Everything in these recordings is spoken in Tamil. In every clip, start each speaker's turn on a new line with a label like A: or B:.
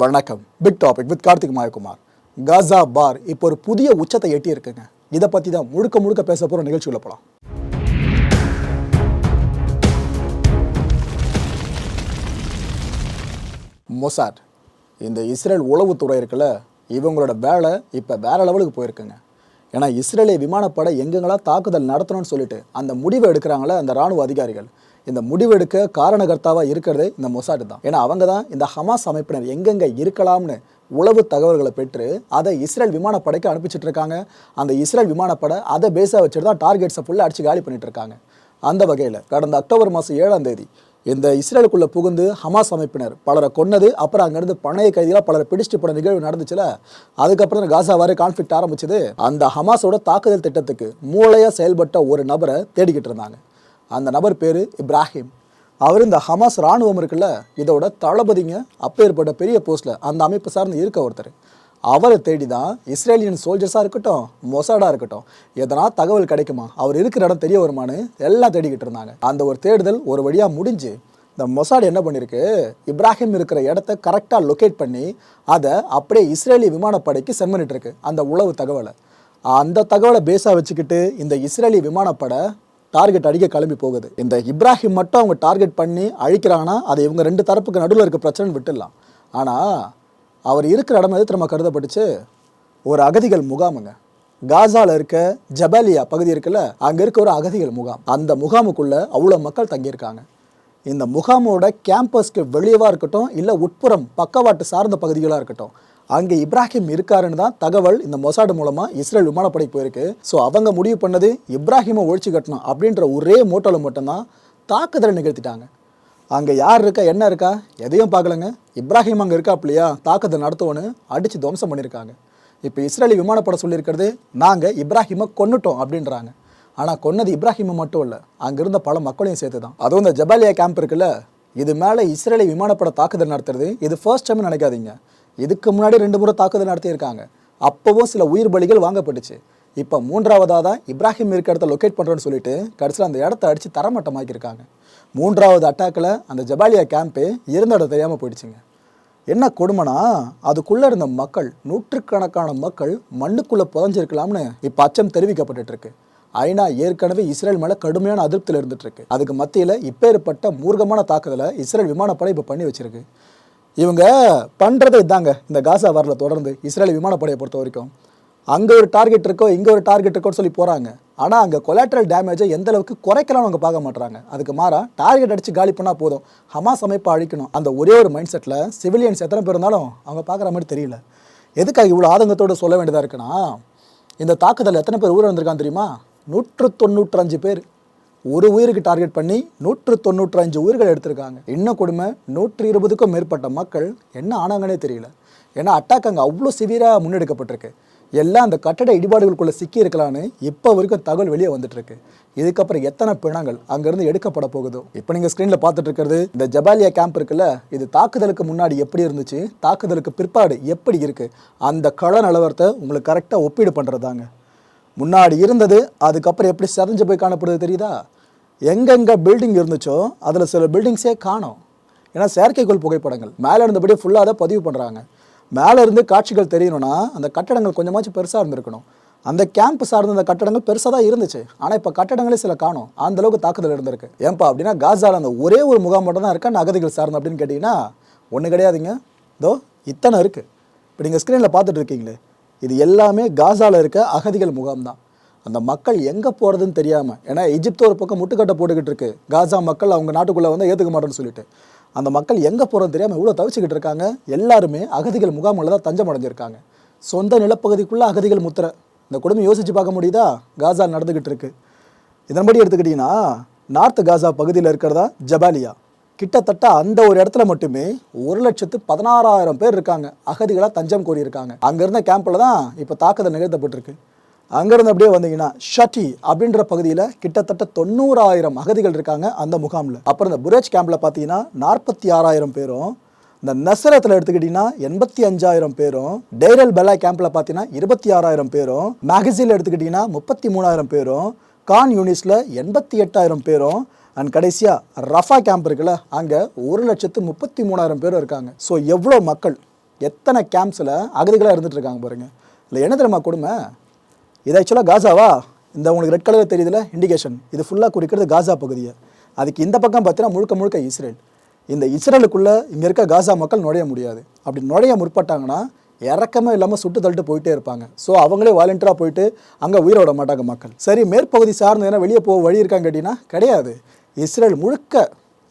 A: வணக்கம். Big topic with Karthik Mayakumar. Gaza பார் இப்போ ஒரு புதிய உச்சத்தை எட்டி இருக்குங்க இதை பற்றி தான் முழுக்க முழுக்க பேச போகிற நிகழ்ச்சியில் போகலாம் மொசாட் இந்த இஸ்ரேல் உளவுத்துறை இருக்குல்ல இவங்களோட வேலை இப்போ வேற லெவலுக்கு போயிருக்குங்க. ஏன்னா இஸ்ரேலிய விமானப்படை எங்கெங்கெல்லாம் தாக்குதல் நடத்தணும்னு சொல்லிட்டு அந்த முடிவை எடுக்கிறாங்களே அந்த ராணுவ அதிகாரிகள். இந்த முடிவெடுக்க காரணகர்த்தாவாக இருக்கிறதே இந்த மொசாடு தான். ஏன்னா அவங்க தான் இந்த ஹமாஸ் அமைப்பினர் எங்கெங்கே இருக்கலாம்னு உளவு தகவல்களை பெற்று அதை இஸ்ரேல் விமானப்படைக்கு அனுப்பிச்சிட்டு இருக்காங்க. அந்த இஸ்ரேல் விமானப்படை அதை பேஸாக வச்சுட்டு தான் டார்கெட்ஸை ஃபுல்லாக அடிச்சு காலி பண்ணிட்டு இருக்காங்க. அந்த வகையில் கடந்த அக்டோபர் மாதம் ஏழாம் தேதி இந்த இஸ்ரேலுக்குள்ளே புகுந்து ஹமாஸ் அமைப்பினர் பலரை கொன்னது அப்புறம் அங்கேருந்து பணைய கைதிகளாக பலரை பிடிச்சிட்டு போன நிகழ்வு நடந்துச்சுல அதுக்கப்புறம் தான் காசா கான்ஃப்ளிக்ட் ஆரம்பிச்சது. அந்த ஹமாஸோட தாக்குதல் திட்டத்துக்கு மூளையாக செயல்பட்ட ஒரு நபரை தேடிக்கிட்டு இருந்தாங்க. அந்த நபர் பேர் இப்ராஹிம். அவர் இந்த ஹமாஸ் ராணுவம் இருக்குல்ல இதோட தளபதிங்க அப்பேற்பட்ட பெரிய போஸ்ட்டில் அந்த அமைப்பு சார்ந்து இருக்க ஒருத்தர். அவரை தேடி தான் இஸ்ரேலியன் சோல்ஜர்ஸாக இருக்கட்டும் மொசாடாக இருக்கட்டும் எதனா தகவல் கிடைக்குமா? அவர் இருக்கிற இடம் தெரிய வருமானு எல்லாம் தேடிக்கிட்டு இருந்தாங்க. அந்த ஒரு தேடுதல் ஒரு வழியாக முடிஞ்சு இந்த மொசாட் என்ன பண்ணியிருக்கு இப்ராஹிம் இருக்கிற இடத்த கரெக்டாக லொக்கேட் பண்ணி அதை அப்படியே இஸ்ரேலி விமானப்படைக்கு செம்மனிட்டுருக்கு அந்த உளவு தகவலை. அந்த தகவலை பேஸாக வச்சுக்கிட்டு இந்த இஸ்ரேலி விமானப்படை டார்கெட் அடிக்க கிளம்பி போகுது. இந்த இப்ராஹிம் மட்டும் அவங்க டார்கெட் பண்ணி அழிக்கிறாங்கன்னா அது இவங்க ரெண்டு தரப்புக்கு நடுவில் இருக்க பிரச்சனை விட்டுடலாம். ஆனால் அவர் இருக்கிற இடம் எது திரும்ப கருதப்பட்டுச்சு? ஒரு அகதிகள் முகாமுங்க. காசாவில் இருக்க ஜபாலியா பகுதி இருக்குல்ல அங்கே இருக்க ஒரு அகதிகள் முகாம். அந்த முகாமுக்குள்ள அவ்வளோ மக்கள் தங்கியிருக்காங்க. இந்த முகாமோட கேம்பஸ்க்கு வெளியவாக இருக்கட்டும் இல்லை உட்புறம் பக்கவாட்டு சார்ந்த பகுதிகளாக இருக்கட்டும் அங்கே இப்ராஹிம் இருக்காருன்னு தான் தகவல் இந்த மொசாடு மூலமாக இஸ்ரேல் விமானப்படை போயிருக்கு. ஸோ அவங்க முடிவு பண்ணது இப்ராஹிமை ஒழிச்சு கட்டணும் அப்படின்ற ஒரே மோட்டோவில் மட்டும்தான் தாக்குதலை நிகழ்த்திட்டாங்க. அங்கே யார் இருக்கா என்ன இருக்கா எதையும் பார்க்கலங்க. இப்ராஹிம் அங்கே இருக்காப்லையா தாக்குதல் நடத்துவோன்னு அடித்து துவம்சம் பண்ணியிருக்காங்க இப்போ இஸ்ரேலி விமானப்படை சொல்லியிருக்கிறது நாங்கள் இப்ராஹிமை கொன்னுட்டோம் அப்படின்றாங்க. ஆனால் கொன்னது இப்ராஹிமை மட்டும் இல்லை அங்கே இருந்த பல மக்களையும் சேர்த்து தான் அதுவும் இந்த ஜபாலியா கேம்ப் இருக்குல்ல இது மேலே இஸ்ரேலி விமானப்பட தாக்குதல் நடத்துறது இது ஃபர்ஸ்ட் டைம் நினைக்காதீங்க. இதுக்கு முன்னாடி ரெண்டு முறை தாக்குதல் நடத்தியிருக்காங்க. அப்போவும் சில உயிர் பலிகள் வாங்கப்பட்டுச்சு. இப்போ மூன்றாவதாக தான் இப்ராஹிம் இருக்க இடத்த லொக்கேட் பண்ணுறோன்னு சொல்லிட்டு கடைசியில் அந்த இடத்த அடித்து தரமட்டமாக்கியிருக்காங்க. மூன்றாவது அட்டாக்கில் அந்த ஜபாலியா கேம்பே இருந்த இடம் தெரியாமல் போயிடுச்சுங்க. என்ன கொடுமைனா அதுக்குள்ளே இருந்த மக்கள் நூற்றுக்கணக்கான மக்கள் மண்ணுக்குள்ளே புதஞ்சிருக்கலாம்னு இப்போ அச்சம் தெரிவிக்கப்பட்டுருக்கு ஐநா ஏற்கனவே இஸ்ரேல் மேலே கடுமையான அதிருப்தியில் இருந்துட்டுருக்கு அதுக்கு மத்தியில் இப்பேற்பட்ட மூர்க்கமான தாக்குதலை இஸ்ரேல் விமானப்படை இப்போ பண்ணி வச்சிருக்கு. இவங்க பண்ணுறது இதாங்க இந்த காசா வரல தொடர்ந்து இஸ்ரேல் விமானப்படையை பொறுத்த வரைக்கும் அங்கே ஒரு டார்கெட் இருக்கோ இங்கே ஒரு டார்கெட் இருக்கோன்னு சொல்லி போகிறாங்க ஆனால் அங்கே கொலாட்ரல் டேமேஜை எந்த அளவுக்கு குறைக்கலாம்னு அவங்க பார்க்க மாட்றாங்க. அதுக்கு மாறா டார்கெட் அடித்து காலி பண்ணால் போதும். ஹமாஸ் அமைப்பை அழிக்கணும். அந்த ஒரே ஒரு மைண்ட் செட்டில் சிவிலியன்ஸ் எத்தனை பேர் இருந்தாலும் அவங்க பார்க்குற மாதிரி தெரியல. எதுக்காக இவ்வளோ ஆதங்கத்தோடு சொல்ல வேண்டியதாக இருக்குன்னா இந்த தாக்குதல் எத்தனை பேர் ஊர் வந்திருக்கான் தெரியுமா? நூற்று தொண்ணூற்றஞ்சு பேர். ஒரு உயிருக்கு டார்கெட் பண்ணி நூற்று தொண்ணூற்றஞ்சு உயிர்கள் எடுத்திருக்காங்க. இன்னும் கொடுமை? நூற்றி இருபதுக்கும் மேற்பட்ட மக்கள் என்ன ஆனாங்கன்னே தெரியல. ஏன்னா அட்டாக் அங்கே அவ்வளோ சிவியராக முன்னெடுக்கப்பட்டிருக்கு. எல்லாம் அந்த கட்டட இடிபாடுகளுக்குள்ளே சிக்கி இருக்கலான்னு இப்போ வரைக்கும் தகவல் வெளியே வந்துட்டுருக்கு. இதுக்கப்புறம் எத்தனை பிணங்கள் அங்கேருந்து எடுக்கப்பட போகுதோ? இப்போ நீங்கள் ஸ்க்ரீனில் பார்த்துட்டு இருக்கிறது இந்த ஜபாலியா கேம்ப் இருக்குல்ல இது தாக்குதலுக்கு முன்னாடி எப்படி இருந்துச்சு தாக்குதலுக்கு பிற்பாடு எப்படி இருக்குது அந்த கள நிலவரத்தை உங்களுக்கு கரெக்டாக ஒப்பீடு பண்ணுறதாங்க முன்னாடி இருந்தது அதுக்கப்புறம் எப்படி செதஞ்சு போய் காணப்படுது தெரியுதா? எங்கெங்கே பில்டிங் இருந்துச்சோ அதில் சில பில்டிங்ஸே காணும். ஏன்னா செயற்கைக்கோள் புகைப்படங்கள். மேலே இருந்தபடி ஃபுல்லாக அதை பதிவு பண்ணுறாங்க மேலே இருந்து காட்சிகள் தெரியணும்னா அந்த கட்டடங்கள் கொஞ்சமாச்சும் பெருசாக இருந்திருக்கணும். அந்த கேம்ப் சார்ந்த அந்த கட்டடங்கள் பெருசாக தான் இருந்துச்சு. ஆனால் இப்போ கட்டடங்களே சில காணும். அந்த அளவுக்கு தாக்குதல் இருந்திருக்கு. ஏன்பா அப்படின்னா காசால அந்த ஒரே ஒரு முகாம் மட்டும் தான் இருக்கா? அகதிகள் சார்ந்த அப்படின்னு கேட்டிங்கன்னா ஒன்று கிடையாதுங்க. இதோ இத்தனை இருக்குது இப்போ நீங்கள் ஸ்க்ரீனில் பார்த்துட்டு இருக்கீங்களே. இது எல்லாமே காசாவில் இருக்க அகதிகள் முகாம் தான். அந்த மக்கள் எங்கே போகிறதுன்னு தெரியாமல் ஏன்னா எஜிப்து ஒரு பக்கம் முட்டுக்கட்டை போட்டுக்கிட்டு இருக்கு. காசா மக்கள் அவங்க நாட்டுக்குள்ளே வந்து ஏற்றுக்க மாட்டேன்னு சொல்லிட்டு. அந்த மக்கள் எங்கே போகிறது தெரியாமல் இவ்வளோ தவிச்சுக்கிட்டு இருக்காங்க? எல்லாருமே அகதிகள் முகாமில் தான் தஞ்சம் அடைஞ்சிருக்காங்க. சொந்த நிலப்பகுதிக்குள்ளே அகதிகள் முத்திரை. இந்த கொடுமை யோசித்து பார்க்க முடியுதா? காசா நடந்துக்கிட்டு இருக்கு. இதன்படி எடுத்துக்கிட்டிங்கன்னா நார்த் காசா பகுதியில் இருக்கிறதா? ஜபாலியா. கிட்டத்தட்ட அந்த ஒரு இடத்துல மட்டுமே ஒரு லட்சத்து பதினாறாயிரம் பேர் இருக்காங்க. அகதிகளாக தஞ்சம் கோரியிருக்காங்க. இருக்காங்க இருந்த கேம்பில் தான் இப்போ தாக்குதல் நிகழ்த்தப்பட்டிருக்கு. அங்கேருந்து அப்படியே வந்தீங்கன்னா ஷட்டி அப்படின்ற பகுதியில் கிட்டத்தட்ட தொண்ணூறாயிரம் அகதிகள் இருக்காங்க அந்த முகாமில். அப்புறம் இந்த புரேஜ் கேம்பில் பார்த்தீங்கன்னா நாற்பத்தி ஆறாயிரம் பேரும் இந்த நெசரத்தில் எடுத்துக்கிட்டிங்கன்னா எண்பத்தி அஞ்சாயிரம் பேரும் டெய்ரல் பெலா கேம்பில் பார்த்தீங்கன்னா இருபத்தி ஆறாயிரம் பேரும் மேகசினில் எடுத்துக்கிட்டிங்கன்னா முப்பத்தி மூணாயிரம் பேரும் கான் யூனிஸில் எண்பத்தி எட்டாயிரம் பேரும் அண்ட் கடைசியாக ரஃபா கேம்ப் இருக்குல்ல அங்கே ஒரு லட்சத்து முப்பத்தி மூணாயிரம் பேரும் இருக்காங்க. ஸோ எவ்வளோ மக்கள் எத்தனை கேம்ப்ஸில் அகதிகளாக இருந்துட்டு இருக்காங்க பாருங்கள் இல்லை என்ன தெரியுமா கொடுமை? இது ஆக்சுவலாக காசாவா? இந்த உங்களுக்கு ரெட் கலர் தெரியுதுல இண்டிகேஷன் இது ஃபுல்லாக குறிக்கிறது காசா பகுதியை. அதுக்கு இந்த பக்கம் பார்த்தீங்கன்னா முழுக்க முழுக்க இஸ்ரேல். இந்த இஸ்ரேலுக்குள்ளே இங்கே இருக்க காசா மக்கள் நுழைய முடியாது. அப்படி நுழைய முற்பட்டாங்கன்னா இறக்கமே இல்லாமல் சுட்டு தள்ளிட்டு போயிட்டே இருப்பாங்க. ஸோ அவங்களே வாலண்டியராக போயிட்டு அங்கே உயிரை விட மாட்டாங்க மக்கள். சரி மேற்பகுதி சார்ந்து ஏன்னா வெளியே போக வழி இருக்காங்க கேட்டிங்கன்னா கிடையாது. இஸ்ரேல் முழுக்க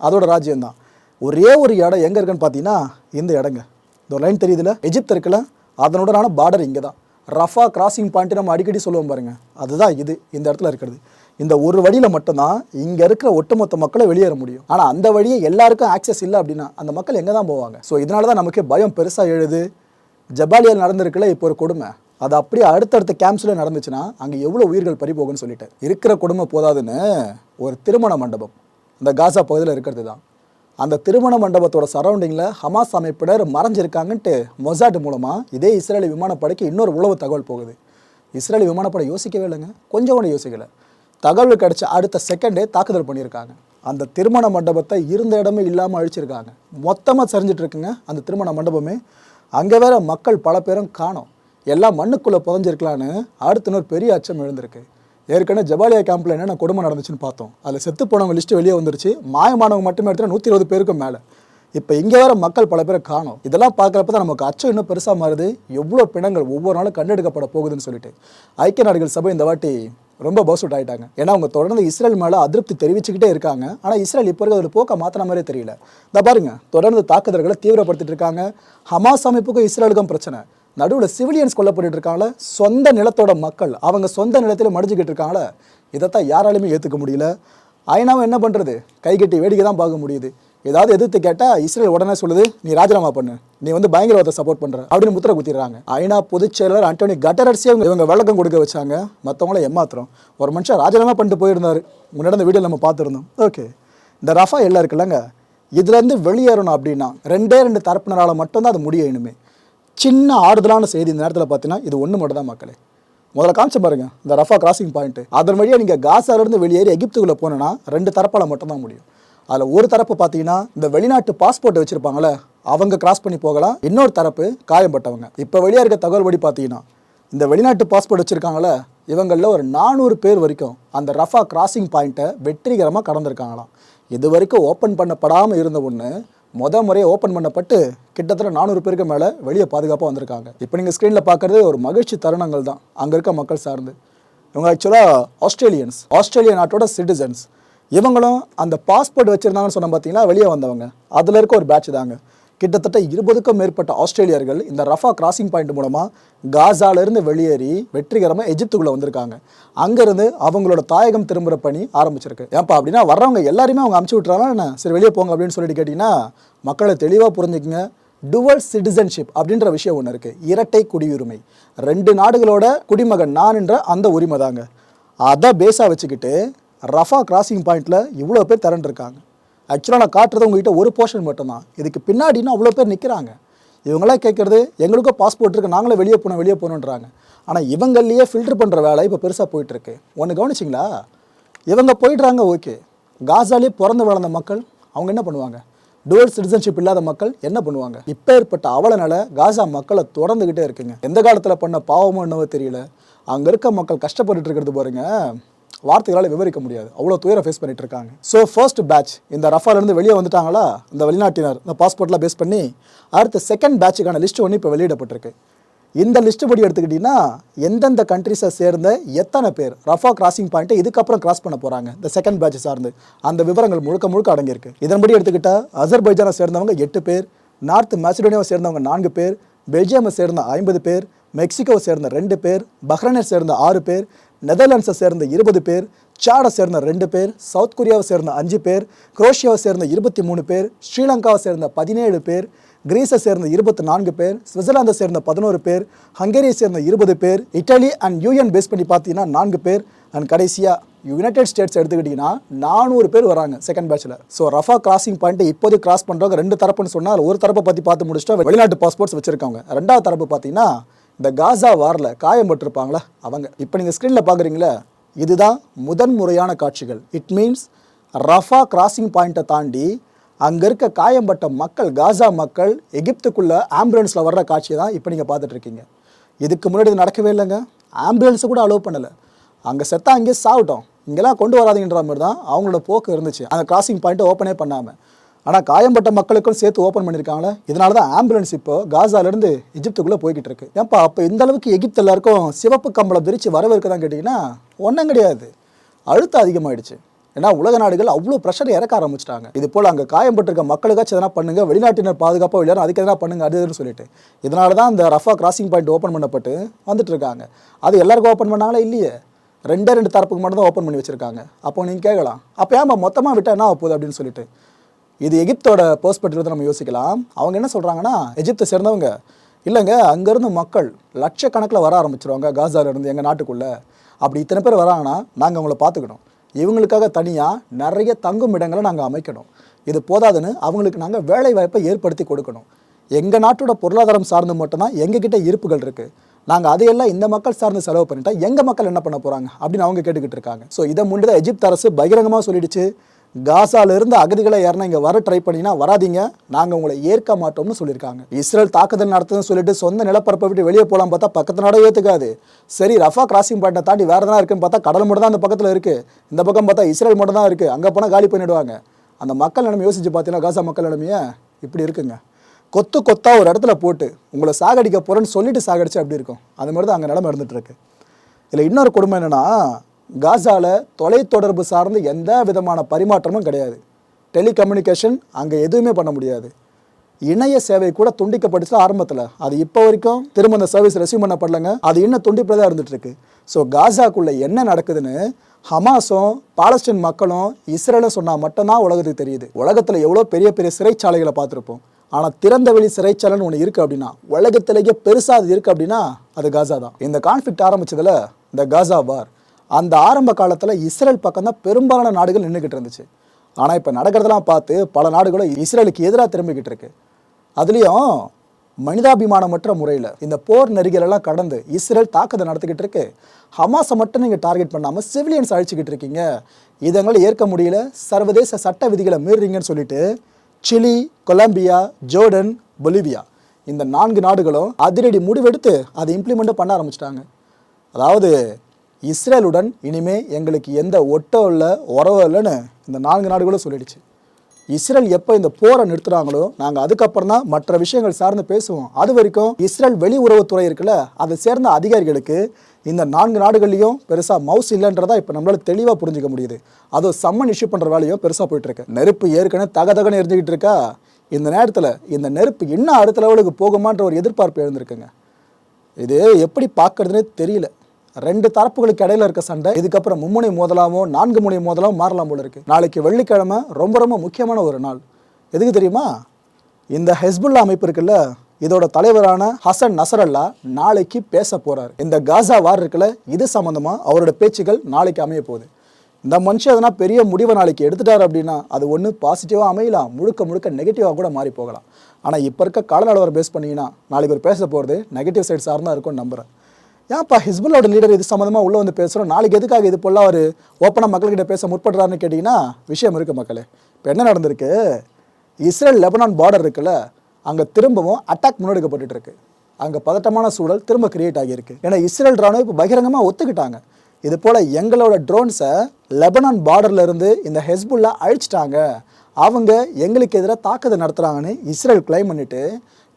A: அதோட ராஜ்யம்தான். ஒரே ஒரு இடம் எங்கே இருக்குன்னு பார்த்தீங்கன்னா இந்த இடங்க. இந்த லைன் தெரியுதுல? எஜிப்த் இருக்குல்ல? அதனுடனான பார்டர் இங்கே தான் ரஃபா கிராசிங் பாயிண்ட் நம்ம அடிக்கடி சொல்லுவோம் பாருங்கள் அதுதான் இது இந்த இடத்துல இருக்கிறது. இந்த ஒரு வழியில் மட்டும்தான் இங்கே இருக்கிற ஒட்டுமொத்த மக்களை வெளியேற முடியும். ஆனால் அந்த வழியை எல்லாருக்கும் ஆக்சஸ் இல்லை அப்படின்னா அந்த மக்கள் எங்கே தான் போவாங்க? ஸோ இதனால தான் நமக்கு பயம் பெருசாக எழுது. ஜபாலியால் நடந்திருக்குல்ல இப்போ ஒரு கொடுமை. அது அப்படியே அடுத்தடுத்த கேம்ப்ஸில் நடந்துச்சுன்னா அங்கே எவ்வளோ உயிர்கள் பறி போகும்னு சொல்லிட்டு. இருக்கிற கொடுமை போதாதுன்னு ஒரு திருமண மண்டபம். இந்த காசா பகுதியில் இருக்கிறது தான். அந்த திருமண மண்டபத்தோட சரௌண்டிங்கில் ஹமாஸ் அமைப்பினர் மறைஞ்சிருக்காங்கன்ட்டு மொசாட் மூலமாக இதே இஸ்ரேலி விமானப்படைக்கு இன்னொரு உளவு தகவல் போகுது. இஸ்ரேலி விமானப்படை யோசிக்கவே இல்லைங்க. கொஞ்சம் கூட யோசிக்கலை. தகவல் கிடச்ச அடுத்த செகண்டே தாக்குதல் பண்ணியிருக்காங்க. அந்த திருமண மண்டபத்தை இருந்த இடமே இல்லாமல் அழிச்சிருக்காங்க. மொத்தமாக சரிஞ்சிட்டு இருக்குங்க அந்த திருமண மண்டபமே. அங்கே வேற மக்கள் பல பேரும் காணும். எல்லாம் மண்ணுக்குள்ளே புதஞ்சிருக்கலான்னு அடுத்த இன்னொரு பெரிய அச்சம் எழுந்திருக்கு. ஏற்கனவே ஜபாலியா கேம்பில் என்னென்ன கொடுமை நடந்துச்சுன்னு பார்த்தோம். அதில் செத்து போனவங்க லிஸ்ட்டு வெளியே வந்துருச்சு. மாயமானவங்க மட்டுமே எடுத்துகிட்டு நூற்றி இருபது பேருக்கும் மேலே. இப்போ இங்கே வர மக்கள் பல பேரை காணும். இதெல்லாம் பார்க்குறப்ப தான் நமக்கு அச்சம் இன்னும் பெருசாக மாறுது. எவ்வளோ பிணங்கள் ஒவ்வொரு நாளும் கண்டெடுக்கப்பட போகுதுன்னு சொல்லிட்டு. ஐக்கிய நாடுகள் சபை இந்த வாட்டி ரொம்ப பவுசவுட் ஆகிட்டாங்க ஆயிட்டாங்க. ஏன்னா அவங்க தொடர்ந்து இஸ்ரேல் மேலே அதிருப்தி தெரிவிச்சுக்கிட்டே இருக்காங்க. ஆனால் இஸ்ரேல் இப்போ இருக்கிற ஒரு போக்க மாற்றின மாதிரியே தெரியல. இந்த பாருங்க தொடர்ந்து தாக்குதல்களை தீவிரப்படுத்திட்டு இருக்காங்க. ஹமாஸ் அமைப்புக்கும் இஸ்ரேலுக்கும் பிரச்சனை. நடுவில் சிவிலியன்ஸ் கொல்லப்பட்டு இருக்காங்கள சொந்த நிலத்தோட மக்கள் அவங்க சொந்த நிலத்தில் மடிஞ்சுக்கிட்டு இருக்காங்கள இதைத்தான் யாராலையுமே ஏற்றுக்க முடியல. ஐநாவும் என்ன பண்ணுறது கைகட்டி வேடிக்கை தான் பார்க்க முடியுது. ஏதாவது எதிர்த்து கேட்டால் இஸ்ரேல் உடனே சொல்லுது நீ ராஜினாமா பண்ணு. நீ வந்து பயங்கரவாதத்தை சப்போர்ட் பண்ணுற அப்படின்னு முத்திர குத்திடுறாங்க. ஐநா பொதுச் செயலர் ஆண்டோனி கட்டரட்ஸே இவங்க இவங்க விளக்கம் கொடுக்க வச்சாங்க. மற்றவங்கள ஏமாத்திரம் ஒரு மனுஷன் ராஜினாமா பண்ணிட்டு போயிருந்தார். முன்னாடி இந்த வீடியோ நம்ம பார்த்துருந்தோம். ஓகே. இந்த ரஃபா எல்லாம் இருக்குல்லங்க. இதுலேருந்து வெளியேறணும் அப்படின்னா ரெண்டே ரெண்டு தரப்பினரால் மட்டும்தான் அது முடியும் இனிமே சின்ன ஆறுதலான செய்தி இந்த நேரத்தில் பார்த்தீங்கன்னா இது ஒன்று மட்டும் தான் மக்களே. முதல்ல காமிச்ச பாருங்க இந்த ரஃபா கிராசிங் பாயிண்ட் அதன் வழியாக நீங்கள் காசாலேருந்து வெளியேறி எகிப்துக்குள்ளே போனோன்னா ரெண்டு தரப்பால் மட்டும்தான் முடியும். அதில் ஒரு தரப்பு பார்த்தீங்கன்னா இந்த வெளிநாட்டு பாஸ்போர்ட் வச்சுருப்பாங்களே அவங்க கிராஸ் பண்ணி போகலாம். இன்னொரு தரப்பு காயம்பட்டவங்க. இப்போ வெளியாக இருக்க தகவல் படி பார்த்தீங்கன்னா இந்த வெளிநாட்டு பாஸ்போர்ட் வச்சுருக்காங்களே இவங்களில் ஒரு நானூறு பேர் வரைக்கும் அந்த ரஃபா கிராசிங் பாயிண்ட்டை வெற்றிகரமாக கடந்திருக்காங்களாம். இது வரைக்கும் ஓப்பன் பண்ணப்படாமல் இருந்த ஒன்று முத முறையை ஓப்பன் பண்ணப்பட்டு கிட்டத்தட்ட நானூறு பேருக்கு மேலே வெளியே பாதுகாப்பாக வந்திருக்காங்க. இப்போ நீங்கள் ஸ்க்ரீனில் பார்க்குறது ஒரு மகிழ்ச்சி தருணங்கள் தான். அங்கே இருக்க மக்கள் சார்ந்து. இவங்க ஆக்சுவலாக ஆஸ்திரேலியன்ஸ் ஆஸ்திரேலிய நாட்டோட சிட்டிசன்ஸ் இவங்களும் அந்த பாஸ்போர்ட் வச்சுருந்தாங்கன்னு சொன்ன பார்த்தீங்கன்னா வெளியே வந்தவங்க. அதில் இருக்க ஒரு பேட்ச் தாங்க. கிட்டத்தட்ட இருபதுக்கும் மேற்பட்ட ஆஸ்திரேலியர்கள் இந்த ரஃபா கிராசிங் பாயிண்ட் மூலமாக காசாலேருந்து வெளியேறி வெற்றிகரமாக எஜிப்துக்குள்ளே வந்திருக்காங்க. அங்கேருந்து அவங்களோட தாயகம் திரும்புகிற பணி ஆரம்பிச்சிருக்கு. ஏன்ப்பா அப்படின்னா வர்றவங்க எல்லாருமே அவங்க அமுச்சு விட்றாங்க என்ன? சரி வெளியே போங்க அப்படின்னு சொல்லிட்டு கேட்டிங்கன்னா மக்களை தெளிவாக புரிஞ்சுக்கங்க. டுவல் சிட்டிசன்ஷிப் அப்படின்ற விஷயம் ஒன்று இருக்குது இரட்டை குடியுரிமை. ரெண்டு நாடுகளோட குடிமகன் நான் என்ற அந்த உரிமை தாங்க அதை பேஸாக வச்சுக்கிட்டு ரஃபா கிராசிங் பாயிண்ட்டில் இவ்வளோ பேர் திரண்டிருக்காங்க. ஆக்சுவலாக நான் காட்டுறது உங்ககிட்ட ஒரு போர்ஷன் மட்டும்தான். இதுக்கு பின்னாடினா அவ்வளோ பேர் நிற்கிறாங்க இவங்களாம் கேட்குறது எங்களுக்கும் பாஸ்போர்ட் இருக்குது நாங்களே வெளியே போனோம் வெளியே போகணுன்றாங்க. ஆனால் இவங்களையே ஃபில்டர் பண்ணுற வேலை இப்போ பெருசாக போயிட்டுருக்கு. ஒன்று கவனிச்சிங்களா? இவங்க போயிடுறாங்க ஓகே காசாலே பிறந்து வளர்ந்த மக்கள் அவங்க என்ன பண்ணுவாங்க? டுவல் சிட்டிசன்ஷிப் இல்லாத மக்கள் என்ன பண்ணுவாங்க? இப்போ ஏற்பட்ட அவலனால காசா மக்களை தொடர்ந்துக்கிட்டே இருக்குங்க. எந்த காலத்தில் பண்ண பாவமோ என்னவோ தெரியல. அங்கே இருக்க மக்கள் கஷ்டப்பட்டுட்டு இருக்கிறது பாருங்கள் வார்த்தைகளால் விவரிக்க முடியாது. அவ்வளோ துயரம் ஃபேஸ் பண்ணிட்டு இருக்காங்க ஸோ ஃபர்ஸ்ட் பேட்ச் இந்த ரஃபாலேருந்து வெளியே வந்துட்டாங்களா? இந்த வெளிநாட்டினர் இந்த பாஸ்போர்ட்லாம் பேஸ் பண்ணி அடுத்த செகண்ட் பேட்சுக்கான லிஸ்ட் ஒன்று இப்போ வெளியிடப்பட்டிருக்கு. இந்த லிஸ்ட் படி எடுத்துக்கிட்டிங்கன்னா எந்தெந்த கண்ட்ரிஸை சேர்ந்த எத்தனை பேர் ரஃபா கிராசிங் பாயிண்ட்டை இதுக்கப்புறம் கிராஸ் பண்ண போகிறாங்க இந்த செகண்ட் பேட்ச் சார்ந்து. அந்த விவரங்கள் முழுக்க முழுக்க அடங்கியிருக்கு. இதன்படி எடுத்துக்கிட்டால் அசர்பைஜானை சேர்ந்தவங்க எட்டு பேர் நார்த் மேசிடோனியாவை சேர்ந்தவங்க நான்கு பேர் பெல்ஜியமை சேர்ந்த ஐம்பது பேர் மெக்சிகோவை சேர்ந்த ரெண்டு பேர் பஹ்ரைனை சேர்ந்த ஆறு பேர் நெதர்லாண்ட்ஸை சேர்ந்த இருபது பேர் சாடை சேர்ந்த ரெண்டு பேர் சவுத் கொரியாவை சேர்ந்த அஞ்சு பேர் குரோஷியாவை சேர்ந்த இருபத்தி மூணு பேர் ஸ்ரீலங்காவை சேர்ந்த பதினேழு பேர் கிரீஸை சேர்ந்த இருபத்தி நான்கு பேர் சுவிட்சர்லாந்தை சேர்ந்த பதினோரு பேர் ஹங்கேரியை சேர்ந்த இருபது பேர் இட்டாலி அண்ட் யூஎன் பேஸ் பண்ணி பார்த்தீங்கன்னா நான்கு பேர். அண்ட் கடைசியாக யுனைடெட் ஸ்டேட்ஸ் எடுத்துக்கிட்டிங்கன்னா நானூறு பேர் வராங்க செகண்ட் பேட்சில் ஸோ ரஃபா கிராசிங் பாயிண்ட் இப்போதைக்கு கிராஸ் பண்ணுறவங்க ரெண்டு தரப்புன்னு சொன்னால் ஒரு தரப்பை பற்றி பார்த்து முடிச்சுட்டா வெளிநாட்டு பாஸ்போர்ட்ஸ் வச்சுருக்காங்க. ரெண்டாவது தரப்பு பார்த்தீங்கன்னா இந்த காசா வாரில் காயம்பட்டிருப்பாங்களா அவங்க. இப்போ நீங்கள் ஸ்க்ரீனில் பார்க்குறீங்களே இதுதான் முதன் முறையான காட்சிகள். இட் மீன்ஸ் ரஃபா கிராசிங் பாயிண்ட்டை தாண்டி அங்கே இருக்க காயம்பட்ட மக்கள் காசா மக்கள் எகிப்துக்குள்ளே ஆம்புலன்ஸில் வர்ற காட்சியை தான் இப்போ நீங்கள் பார்த்துட்ருக்கீங்க இதுக்கு முன்னாடி இது நடக்கவே இல்லைங்க. ஆம்புலன்ஸை கூட அலோவ் பண்ணலை. அங்கே செத்தா அங்கேயே சாப்பிட்டோம் இங்கெல்லாம் கொண்டு வராதீங்கன்ற மாதிரி தான் அவங்களோட போக்கு இருந்துச்சு. அந்த கிராசிங் பாயிண்ட்டை ஓப்பனே பண்ணாமல் ஆனால் காயம்பட்ட மக்களுக்கும் சேர்த்து ஓப்பன் பண்ணியிருக்காங்களே. இதனால தான் ஆம்புலன்ஸ் இப்போ காசாலேருந்து எகிப்துக்குள்ளே போய்கிட்டு இருக்கு. ஏன்ப்பா அப்போ இந்த அளவுக்கு எகிப்து எல்லாருக்கும் சிவப்பு கம்பளம் விரித்து வரவேற்கதான் கேட்டிங்கன்னா ஒன்றும் கிடையாது. அழுத்தம் அதிகமாகிடுச்சு ஏன்னா உலக நாடுகள் அவ்வளோ ப்ரெஷர் இறக்க ஆரம்பிச்சிட்டாங்க. இது போல் அங்கே காயம்பட்டிருக்க மக்களுக்காச்சும் எதனா பண்ணுங்க வெளிநாட்டினர் பாதுகாப்பாக விளையாடும் அதுக்கு எதனா பண்ணுங்க அதுன்னு சொல்லிட்டு. இதனால தான் இந்த ரஃபா கிராசிங் பாயிண்ட் ஓப்பன் பண்ணப்பட்டு வந்துட்டு இருக்காங்க. அது எல்லாருக்கும் ஓப்பன் பண்ணாங்களா? இல்லையே. ரெண்டே ரெண்டு தரப்புக்கு மட்டும் தான் ஓப்பன் பண்ணி வச்சிருக்காங்க. அப்போ நீங்கள் கேட்கலாம் அப்போ ஏன் மொத்தமாக விட்டால் என்ன போகுது அப்படின்னு சொல்லிட்டு. இது எகிப்தோட பெர்ஸ்பெக்டிவ் நம்ம யோசிக்கலாம். அவங்க என்ன சொல்கிறாங்கன்னா எகிப்தை சேர்ந்தவங்க இல்லைங்க அங்கேருந்து மக்கள் லட்சக்கணக்கில் வர ஆரம்பிச்சிருவாங்க காசால இருந்து எங்கள் நாட்டுக்குள்ளே. அப்படி இத்தனை பேர் வராங்கன்னா நாங்கள் அவங்கள பார்த்துக்கணும். இவங்களுக்காக தனியாக நிறைய தங்கும் இடங்களை நாங்கள் அமைக்கணும். இது போதாதுன்னு அவங்களுக்கு நாங்கள் வேலை வாய்ப்பை ஏற்படுத்தி கொடுக்கணும். எங்கள் நாட்டோட பொருளாதாரம் சார்ந்து மட்டும்தான் எங்ககிட்ட இருப்புகள் இருக்குது நாங்கள் அதையெல்லாம் இந்த மக்கள் சார்ந்து செலவு பண்ணிட்டா எங்கள் மக்கள் என்ன பண்ண போகிறாங்க அப்படின்னு அவங்க கேட்டுக்கிட்டு இருக்காங்க. ஸோ இதை முன்னாடி தான் எஜிப்த் அரசு பகிரங்கமாக சொல்லிடுச்சு. காசால இருந்து அகதிகளை யாருன்னா இங்கே வர ட்ரை பண்ணினா வராதீங்க. நாங்கள் உங்களை ஏற்க மாட்டோம்னு சொல்லியிருக்காங்க. இஸ்ரேல் தாக்குதல் நடத்துதுன்னு சொல்லிட்டு சொந்த நிலப்பரப்பை விட்டு வெளியே போகலாம் பார்த்தா பக்கத்து நாடோ ஏற்றுக்காது சரி ரஃபா கிராசிங் பாயிண்ட்டை தாண்டி வேறு எதனா இருக்குன்னு பார்த்தா கடல் மட்டும் தான் அந்த பக்கத்தில் இருக்குது இந்த பக்கம் பார்த்தா இஸ்ரேல் மட்டும் தான் இருக்குது அங்கே போனால் காலி பண்ணிடுவாங்க. அந்த மக்கள் நிலைமை யோசிச்சு பார்த்தீங்கன்னா காசா மக்கள் நிலைமையை இப்படி இருக்குங்க. கொத்து கொத்தா ஒரு இடத்துல போட்டு உங்களை சாகடிக்க போகிறேன்னு சொல்லிட்டு சாகடிச்சு அப்படி இருக்கும்? அது மாதிரி தான் அங்கே நிலமை இருந்துட்டு இருக்கு. இதில் இன்னொரு கொடுமை என்னன்னா காசாவில் தொலைத்தொடர்பு சார்ந்து எந்த விதமான பரிமாற்றமும் கிடையாது. டெலிகம்யூனிகேஷன் அங்கே எதுவுமே பண்ண முடியாது. இணைய சேவை கூட துண்டிக்கப்பட்டுச்சு ஆரம்பத்தில். அது இப்போ வரைக்கும் திரும்ப அந்த சர்வீஸ் ரெசியூம் பண்ணப்படலங்க. அது இன்னும் துண்டிப்பதாக இருந்துகிட்ருக்கு ஸோ காசாக்குள்ளே என்ன நடக்குதுன்னு ஹமாஸும் பாலஸ்டீன் மக்களும் இஸ்ரேலும் சொன்னால் மட்டும்தான் உலகத்துக்கு தெரியுது. உலகத்தில் எவ்வளோ பெரிய பெரிய சிறைச்சாலைகளை பார்த்துருப்போம். ஆனால் திறந்த வெளி சிறைச்சாலைன்னு ஒன்று இருக்குது அப்படின்னா உலகத்திலேயே பெருசாக அது இருக்குது அப்படின்னா அது காசா தான் இந்த கான்ஃப்ளிக்ட் ஆரம்பித்ததில் இந்த காசா வார் அந்த ஆரம்ப காலத்தில் இஸ்ரேல் பக்கம் தான் பெரும்பாலான நாடுகள் நின்றுக்கிட்டு இருந்துச்சு. ஆனால் இப்போ நடக்கிறதெல்லாம் பார்த்து பல நாடுகளும் இஸ்ரேலுக்கு எதிராக திரும்பிக்கிட்டு இருக்கு. அதுலேயும் மனிதாபிமானமற்ற முறையில் இந்த போர் நெறிகளெல்லாம் கடந்து இஸ்ரேல் தாக்குதல் நடத்திக்கிட்டு இருக்கு. ஹமாஸை மட்டும் நீங்கள் டார்கெட் பண்ணாமல் சிவிலியன்ஸ் அழிச்சிக்கிட்டு இருக்கீங்க. இதங்களை ஏற்க முடியல. சர்வதேச சட்ட விதிகளை மீறுறீங்கன்னு சொல்லிட்டு சிலி கொலம்பியா ஜோர்டன் பொலிவியா இந்த நான்கு நாடுகளும் அதிரடி முடிவெடுத்து அதை இம்ப்ளிமெண்ட்டும் பண்ண ஆரம்பிச்சிட்டாங்க. அதாவது இஸ்ரேலுடன் இனிமே எங்களுக்கு எந்த ஒட்டோ இல்லை உறவோ இல்லைன்னு இந்த நான்கு நாடுகளும் சொல்லிடுச்சு. இஸ்ரேல் எப்போ இந்த போரை நிறுத்துறாங்களோ நாங்கள் அதுக்கப்புறம் தான் மற்ற விஷயங்கள் சார்ந்து பேசுவோம். அது வரைக்கும் இஸ்ரேல் வெளியுறவுத்துறை இருக்குல்ல அதை சேர்ந்த அதிகாரிகளுக்கு இந்த நான்கு நாடுகள்லையும் பெருசாக மவுஸ் இல்லைன்றதா இப்போ நம்மளால தெளிவாக புரிஞ்சுக்க முடியுது. அதுவும் சம்மன் இஷ்யூ பண்ணுற வேலையும் பெருசாக போயிட்டு இருக்கு நெருப்பு ஏற்கனவே தகதகன்னு எரிஞ்சுக்கிட்டு இருக்கா? இந்த நேரத்தில் இந்த நெருப்பு இன்னும் அடுத்த லெவலுக்கு போகுமான்ற ஒரு எதிர்பார்ப்பு எழுந்திருக்குங்க. இது எப்படி பார்க்கறதுனே தெரியல. ரெண்டு தரப்புகளுக்கு இடையில இருக்க சண்டை. இதுக்கப்புறம் மும்முனை மோதலாமோ நான்கு முனை மோதலாமோ மாறலாம் போல இருக்கு. நாளைக்கு வெள்ளிக்கிழமை ரொம்ப ரொம்ப முக்கியமான ஒரு நாள். எதுக்கு தெரியுமா? இந்த ஹெஸ்புல்லா அமைப்பு இருக்குல்ல இதோட தலைவரான ஹசன் நசரல்லா நாளைக்கு பேச போறார். இந்த காசா வார் இருக்குல்ல இது சம்பந்தமா அவரோட பேச்சுகள் நாளைக்கு அமைய போகுது. இந்த மனுஷன் எதனா பெரிய முடிவை நாளைக்கு எடுத்துட்டார் அப்படின்னா அது ஒன்று பாசிட்டிவாக அமையலாம். முழுக்க முழுக்க நெகட்டிவாக கூட மாறி போகலாம். ஆனால் இப்போ இருக்க கால பேஸ் பண்ணிங்கன்னா நாளைக்கு ஒரு பேச போகிறது நெகட்டிவ் சைட் சார்ந்தா இருக்கும்னு நம்புகிறேன் ஏன்ப்பா ஹிஸ்புல்லோட லீடர் இது சம்மந்தமாக உள்ளே வந்து பேசுகிறோம் நாளைக்கு எதுக்காக இது போல அவர் ஓப்பனாக மக்கள்கிட்ட பேச முற்படுறாருன்னு கேட்டிங்கன்னா விஷயம் இருக்குது மக்களே. இப்போ என்ன நடந்திருக்கு? இஸ்ரேல் லெபனான் பார்டர் இருக்குல்ல அங்கே திரும்பவும் அட்டாக் முன்னெடுக்கப்பட்டு இருக்கு அங்கே பதட்டமான சூழல் திரும்ப கிரியேட் ஆகியிருக்கு. ஏன்னா இஸ்ரேல் ராணுவம் இப்போ பகிரங்கமாக ஒத்துக்கிட்டாங்க. இது போல் எங்களோட ட்ரோன்ஸை லெபனான் பார்டர்லேருந்து இந்த ஹெஸ்புல்லா அழிச்சிட்டாங்க. அவங்க எங்களுக்கு எதிராக தாக்குதல் நடத்துகிறாங்கன்னு இஸ்ரேல் கிளைம் பண்ணிவிட்டு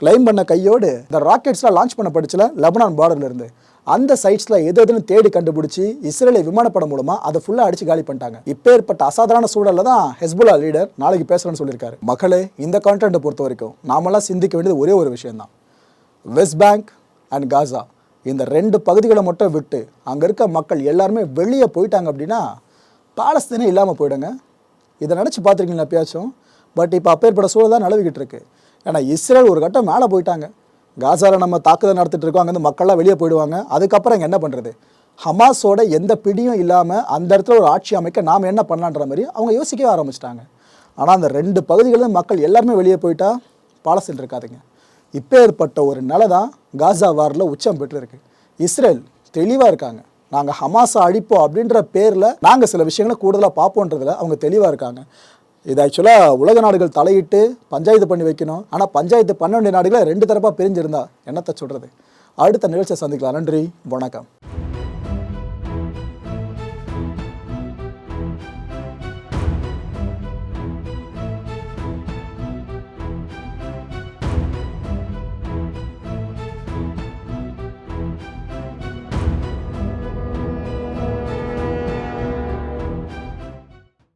A: கிளைம் பண்ண கையோடு இந்த ராக்கெட்ஸ்லாம் லான்ச் பண்ணப்பட்டுச்சுல லெபனான் பார்டர்லேருந்து அந்த சைட்ஸில் எது எதுன்னு தேடி கண்டுபிடிச்சி இஸ்ரேலை விமானப்படம் மூலமாக அதை ஃபுல்லாக அடிச்சு காலி பண்ணிட்டாங்க. இப்போ ஏற்பட்ட அசாதாரண சூழலில் தான் ஹெஸ்புல்லா லீடர் நாளைக்கு பேசுகிறேன்னு சொல்லியிருக்காரு. மக்களே இந்த கான்டென்ட்டை பொறுத்த வரைக்கும் நாமெல்லாம் சிந்திக்க வேண்டியது ஒரே ஒரு விஷயம் தான் வெஸ்ட் பேங்க் அண்ட் காசா இந்த ரெண்டு பகுதிகளை மட்டும் விட்டு அங்கே இருக்க மக்கள் எல்லாருமே வெளியே போயிட்டாங்க அப்படின்னா பாலஸ்தீனே இல்லாமல் போயிடுங்க. இதை நினச்சி பார்த்துருக்கீங்களா எப்பயாச்சும்? பட் இப்போ அப்பேற்பட சூழல் தான் நிலவிக்கிட்டு இருக்கு. ஏன்னா இஸ்ரேல் ஒரு கட்டம் மேலே போயிட்டாங்க. காசாவில் நம்ம தாக்குதல் நடத்திட்டு இருக்கோம் அங்கேருந்து மக்கள்லாம் வெளியே போயிடுவாங்க. அதுக்கப்புறம் இங்கே என்ன பண்ணுறது ஹமாஸோட எந்த பிடியும் இல்லாமல் அந்த இடத்துல ஒரு ஆட்சி அமைக்க நாம் என்ன பண்ணலான்ற மாதிரி அவங்க யோசிக்கவே ஆரம்பிச்சிட்டாங்க. ஆனால் அந்த ரெண்டு பகுதிகளிலும் மக்கள் எல்லாருமே வெளியே போயிட்டா பாலஸ்தீன் இருக்காதுங்க. இப்போ ஏற்பட்ட ஒரு நிலை தான் காசா வாரில் உச்சம் பெற்றிருக்கு. இஸ்ரேல் தெளிவாக இருக்காங்க. நாங்கள் ஹமாஸை அழிப்போம் அப்படின்ற பேரில் நாங்கள் சில விஷயங்களை கூடுதலாக பார்ப்போன்றதுல அவங்க தெளிவாக இருக்காங்க. இது ஆக்சுவலாக உலக நாடுகள் தலையிட்டு பஞ்சாயத்து பண்ணி வைக்கணும். ஆனால் பஞ்சாயத்து பண்ண வேண்டிய நாடுகளை ரெண்டு தரப்பாக பிரிஞ்சிருந்தா என்னத்தை சொல்கிறது அடுத்த நிகழ்ச்சியை சந்திக்கலாம். நன்றி. வணக்கம்.